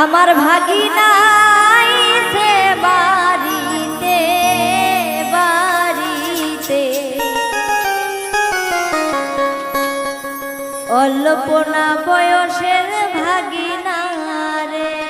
আমার ভাগিনাই সে বাড়িতে বাড়িতে। অল্পনা বয়সের ভাগিনা রে।